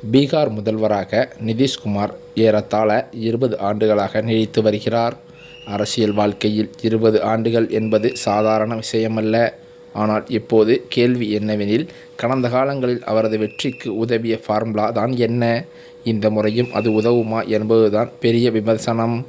பீகார் முதல்வராக நிதிஷ்குமார் ஏறத்தாழ இருபது ஆண்டுகளாக நீடித்து வருகிறார். அரசியல் வாழ்க்கையில் இருபது ஆண்டுகள் என்பது சாதாரண விஷயமல்ல. ஆனால் இப்போது கேள்வி என்னவெனில் கடந்த காலங்களில் அவரது வெற்றிக்கு உதவிய ஃபார்முலா தான் என்ன? இந்த முறையும் அது உதவுமா என்பதுதான் பெரிய விமர்சனம்.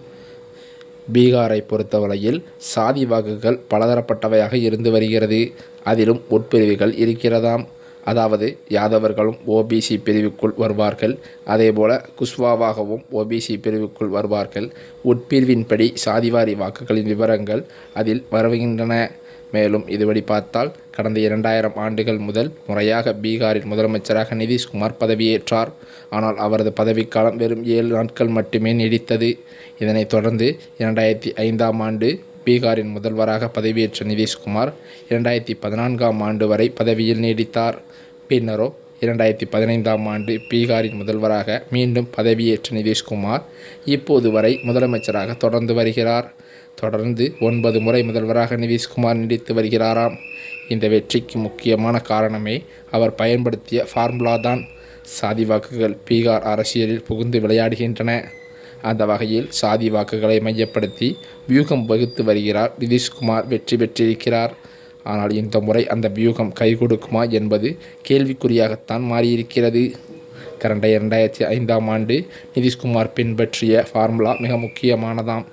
பீகாரை பொறுத்தவரையில் சாதி வாக்குகள் பலதரப்பட்டவையாக இருந்து வருகிறது. அதிலும் உட்பிரிவுகள் இருக்கிறதாம். அதாவது யாதவர்களும் ஓபிசி பிரிவுக்குள் வருவார்கள். அதேபோல குஷ்வாவாகவும் ஓபிசி பிரிவுக்குள் வருவார்கள். உட்பிரிவின்படி சாதிவாரி வாக்குகளின் விவரங்கள் அதில் வருகின்றன. மேலும் இதுபடி பார்த்தால் கடந்த இரண்டாயிரம் ஆண்டுகள் முதல் முறையாக பீகாரின் முதலமைச்சராக நிதிஷ்குமார் பதவியேற்றார். ஆனால் அவரது பதவிக்காலம் வெறும் ஏழு நாட்கள் மட்டுமே நீடித்தது. இதனைத் தொடர்ந்து இரண்டாயிரத்தி ஐந்தாம் ஆண்டு பீகாரின் முதல்வராக பதவியேற்ற நிதிஷ்குமார் இரண்டாயிரத்தி பதினான்காம் ஆண்டு வரை பதவியில் நீடித்தார். பின்னரோ இரண்டாயிரத்தி பதினைந்தாம் ஆண்டு பீகாரின் முதல்வராக மீண்டும் பதவியேற்ற நிதிஷ்குமார் இப்போது வரை முதலமைச்சராக தொடர்ந்து வருகிறார். தொடர்ந்து ஒன்பது முறை முதல்வராக நிதிஷ்குமார் நீடித்து வருகிறாராம். இந்த வெற்றிக்கு முக்கியமான காரணமே அவர் பயன்படுத்திய ஃபார்முலா தான் சாதி வாக்குகள் பீகார் அரசியலில் புகுந்து விளையாடுகின்றன. அந்த வகையில் சாதி வாக்குகளை மையப்படுத்தி வியூகம் வகுத்து வருகிறார். நிதிஷ்குமார் வெற்றி பெற்றிருக்கிறார். ஆனால் இந்த முறை அந்த வியூகம் கை கொடுக்குமா என்பது கேள்விக்குறியாகத்தான் மாறியிருக்கிறது. கடந்த இரண்டாயிரத்தி ஐந்தாம் ஆண்டு நிதிஷ்குமார் பின்பற்றிய ஃபார்முலா மிக முக்கியமானதாம்.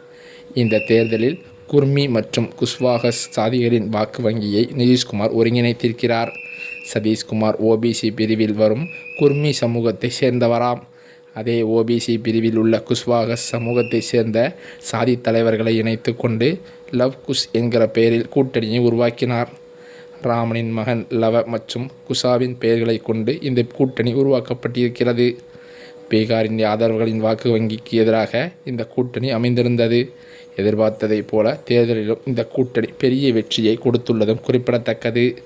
இந்த தேர்தலில் குர்மி மற்றும் குஷ்வாகஸ் சாதிகளின் வாக்கு வங்கியை நிதிஷ்குமார் ஒருங்கிணைத்திருக்கிறார். சதீஷ்குமார் ஓபிசி பிரிவில் வரும் குர்மி சமூகத்தை சேர்ந்தவராம். அதே ஓபிசி பிரிவில் உள்ள குஷ்வாக சமூகத்தை சேர்ந்த சாதி தலைவர்களை இணைத்து கொண்டு லவ் குஷ் என்கிற பெயரில் கூட்டணியை உருவாக்கினார். ராமனின் மகன் லவ மற்றும் குஷாவின் பெயர்களை கொண்டு இந்த கூட்டணி உருவாக்கப்பட்டிருக்கிறது. பீகாரின் யாதவர்களின் வாக்கு வங்கிக்கு எதிராக இந்த கூட்டணி அமைந்திருந்தது. எதிர்பார்த்ததைப் போல தேர்தலிலும் இந்த கூட்டணி பெரிய வெற்றியை கொடுத்துள்ளதும் குறிப்பிடத்தக்கது.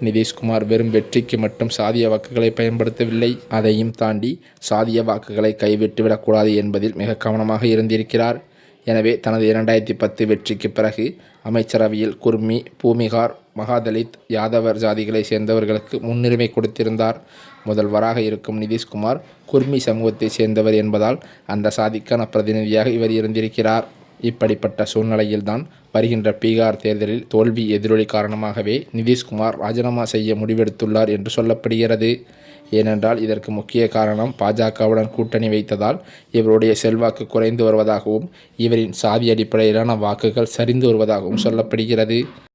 நிதிஷ்குமார் வெறும் வெற்றிக்கு மட்டும் சாதிய வாக்குகளை பயன்படுத்தவில்லை. அதையும் தாண்டி சாதிய வாக்குகளை கைவிட்டுவிடக்கூடாது என்பதில் மிக கவனமாக இருந்திருக்கிறார். எனவே தனது இரண்டாயிரத்தி பத்து வெற்றிக்கு பிறகு அமைச்சரவையில் குர்மி பூமிகார் மகாதலித் யாதவர் ஜாதிகளை சேர்ந்தவர்களுக்கு முன்னுரிமை கொடுத்திருந்தார். முதல்வராக இருக்கும் நிதிஷ்குமார் குர்மி சமூகத்தை சேர்ந்தவர் என்பதால் அந்த சாதிக்கான பிரதிநிதியாக இவர் இருந்திருக்கிறார். இப்படிப்பட்ட சூழ்நிலையில்தான் வருகின்ற பீகார் தேர்தலில் தோல்வி எதிரொலி காரணமாகவே நிதிஷ்குமார் ராஜினாமா செய்ய முடிவெடுத்துள்ளார் என்று சொல்லப்படுகிறது. ஏனென்றால் இதற்கு முக்கிய காரணம் பாஜகவுடன் கூட்டணி வைத்ததால் இவருடைய செல்வாக்கு குறைந்து வருவதாகவும் இவரின் சாதி அடிப்படையிலான வாக்குகள் சரிந்து வருவதாகவும் சொல்லப்படுகிறது.